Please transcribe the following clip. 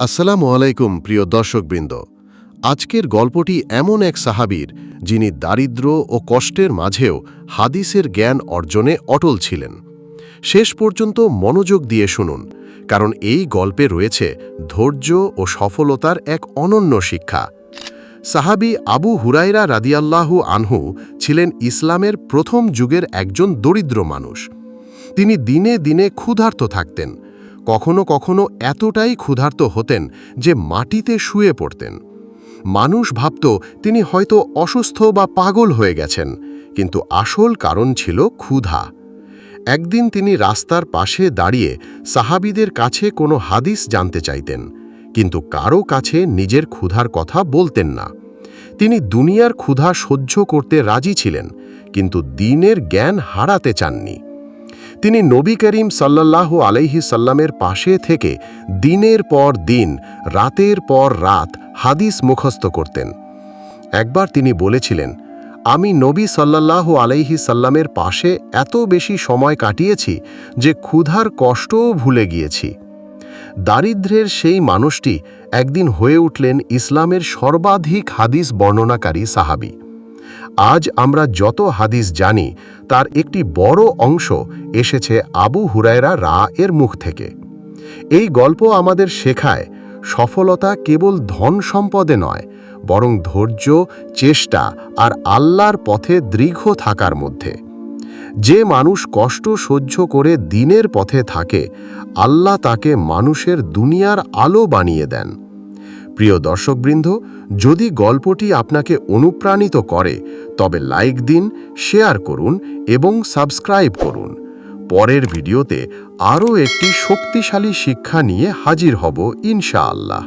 আসসালামু আলাইকুম, প্রিয় দর্শকবৃন্দ। আজকের গল্পটি এমন এক সাহাবীর যিনি দারিদ্র্য ও কষ্টের মাঝেও হাদিসের জ্ঞান অর্জনে অটল ছিলেন। শেষ পর্যন্ত মনোযোগ দিয়ে শুনুন, কারণ এই গল্পে রয়েছে ধৈর্য ও সফলতার এক অনন্য শিক্ষা। সাহাবি আবু হুরাইরা রাদিয়াল্লাহু আনহু ছিলেন ইসলামের প্রথম যুগের একজন দরিদ্র মানুষ। তিনি দিনে দিনে ক্ষুধার্ত থাকতেন কখনো কখনো এতটাই ক্ষুধার্ত হতেন যে মাটিতে শুয়ে পড়তেন। মানুষ ভাবত তিনি হয়তো অসুস্থ বা পাগল হয়ে গেছেন, কিন্তু আসল কারণ ছিল ক্ষুধা। একদিন তিনি রাস্তার পাশে দাঁড়িয়ে সাহাবিদের কাছে কোনো হাদিস জানতে চাইতেন, কিন্তু কারও কাছে নিজের ক্ষুধার কথা বলতেন না। তিনি দুনিয়ার ক্ষুধা সহ্য করতে রাজি ছিলেন, কিন্তু দিনের জ্ঞান হারাতে চাননি। তিনি নবী করিম সাল্লাহ আলাইহি সাল্লামের পাশে থেকে দিনের পর দিন, রাতের পর রাত হাদিস মুখস্থ করতেন। একবার তিনি বলেছিলেন, আমি নবী সাল্লাহ আলাইহি সাল্লামের পাশে এত বেশি সময় কাটিয়েছি যে ক্ষুধার কষ্টও ভুলে গিয়েছি। দারিদ্র্যের সেই মানুষটি একদিন হয়ে উঠলেন ইসলামের সর্বাধিক হাদিস বর্ণনাকারী সাহাবি। আজ আমরা যত হাদিস জানি, তার একটি বড় অংশ এসেছে আবু হুরায়রা রা এর মুখ থেকে। এই গল্প আমাদের শেখায় সফলতা কেবল ধন সম্পদে নয়, বরং ধৈর্য, চেষ্টা আর আল্লাহর পথে দীর্ঘ থাকার মধ্যে। যে মানুষ কষ্ট সহ্য করে দিনের পথে থাকে, আল্লাহ তাকে মানুষের দুনিয়ার আলো বানিয়ে দেন। প্রিয় দর্শকবৃন্দ, যদি গল্পটি আপনাকে অনুপ্রাণিত করে, তবে লাইক দিন, শেয়ার করুন এবং সাবস্ক্রাইব করুন। পরের ভিডিওতে আরও একটি শক্তিশালী শিক্ষা নিয়ে হাজির হব ইনশাআল্লাহ।